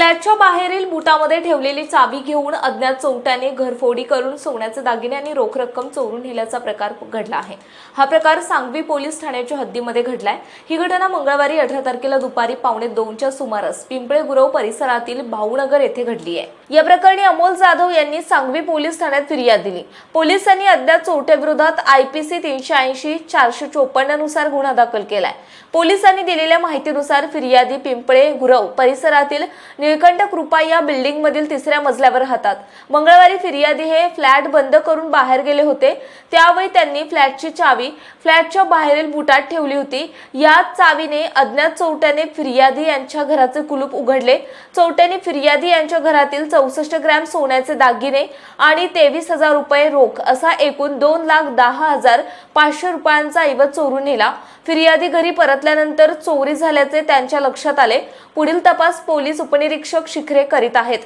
फ्लॅटच्या बाहेरील बुटामध्ये ठेवलेली चावी घेऊन अज्ञात चोरट्याने घरफोडी करून सोन्याचे दागिने आणि रोख रक्कम चोरून नेल्याचा प्रकार घडला आहे. हा प्रकार सांगवी पोलीस ठाण्याच्या हद्दीमध्ये घडलाय. ही घटना मंगळवारी अठरा तारखेला दुपारी पावणे दोनच्या सुमारास पिंपळे गुरव परिसरातील भाऊनगर येथे घडली आहे. या प्रकरणी अमोल जाधव यांनी सांगवी पोलीस ठाण्यात फिर्याद दिली. पोलिसांनी अज्ञात चोरट्याविरोधात आयपीसी तीनशे ऐंशी चारशे चोपन्ननुसार गुन्हा दाखल केलाय. पोलिसांनी दिलेल्या माहितीनुसार फिर्यादी पिंपळे गुरव परिसरातील निळकंठ कृपा या बिल्डिंग मधील तिसऱ्या मजल्यावर राहतात. मंगळवारी फिर्यादी हे फ्लॅट बंद करून बाहेर गेले होते. त्यावेळी त्यांनी फ्लॅटची चावी फ्लॅटच्या बाहेरील बुटात ठेवली होती. याच चावीने अज्ञात चौट्याने फिर्यादी यांच्या घराचे कुलूप उघडले. चौट्याने फिर्यादी यांच्या घरातील चौसष्ट ग्रॅम सोन्याचे दागिने आणि तेवीस हजार रुपये रोख असा एकूण दोन लाख दहा हजार पाचशे रुपयांचा ऐवज चोरून नेला. फिर्यादी घरी परतल्यानंतर चोरी झाल्याचे त्यांच्या लक्षात आले. पुढील तपास पोलीस उपनिरीक्षक शिखरे करीत आहेत.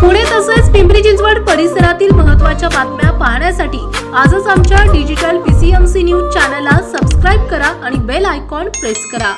पुणे तसेच पिंपरी चिंचवड परिसरातील महत्त्वाच्या बातम्या पाहण्यासाठी आजच आमच्या डिजिटल पीसीएमसी न्यूज चॅनलला सबस्क्राईब करा आणि बेल आयकॉन प्रेस करा.